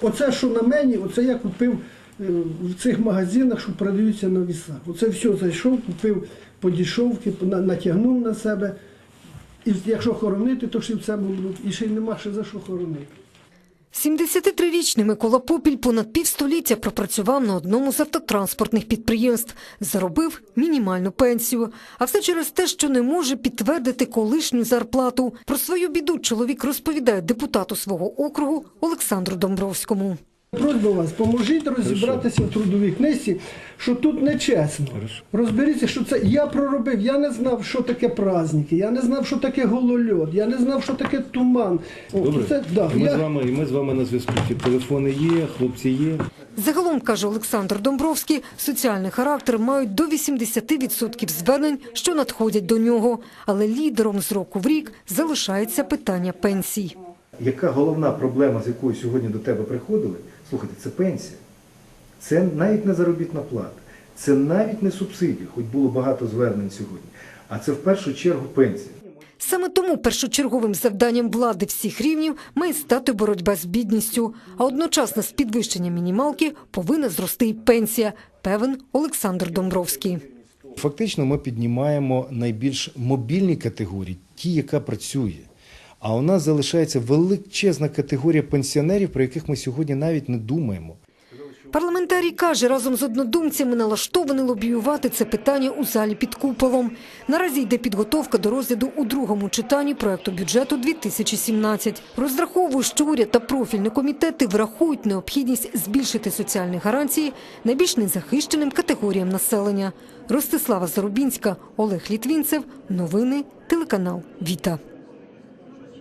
Оце, що на мені, оце я купив е, в цих магазинах, що продаються на вісах. Оце все зайшов, купив по дешевки, натягнув на себе. І якщо хоронити, то ще в цьому будуть. І ще й нема ще за що хоронити. 73-річний Микола Попіль понад півстоліття пропрацював на одному з автотранспортних підприємств, заробив мінімальну пенсію. А все через те, що не може підтвердити колишню зарплату. Про свою біду чоловік розповідає депутату свого округу Олександру Домбровському. Просьба вас, поможіть розібратися в трудовій книжці, що тут нечесно. Розберіться, що це я проробив. Я не знав, що таке праздники, я не знав, що таке голольот, я не знав, що таке туман. О, Добре, Це, да, ми я, з вами, і ми з вами на зв'язку. Телефони є, хлопці є. Загалом, каже Олександр Домбровський, соціальний характер мають до 80% звернень, що надходять до нього. Але лідером з року в рік залишається питання пенсій. Яка головна проблема, з якою сьогодні до тебе приходили? Слухайте, це пенсія. Це навіть не заробітна плата, це навіть не субсидія, хоч було багато звернень сьогодні. А це в першу чергу пенсія. Саме тому першочерговим завданням влади всіх рівнів має стати боротьба з бідністю. А одночасно з підвищенням мінімалки повинна зрости й пенсія, певен Олександр Домбровський. Фактично ми піднімаємо найбільш мобільні категорії, ті, яка працює. А у нас залишається величезна категорія пенсіонерів, про яких ми сьогодні навіть не думаємо. Парламентарій каже, разом з однодумцями налаштований лобіювати це питання у залі під куполом. Наразі йде підготовка до розгляду у другому читанні проекту бюджету 2017. Розраховую, що уряд та профільні комітети врахують необхідність збільшити соціальні гарантії найбільш незахищеним категоріям населення. Ростислава Зарубінська, Олег Літвінцев. Новини телеканал Віта.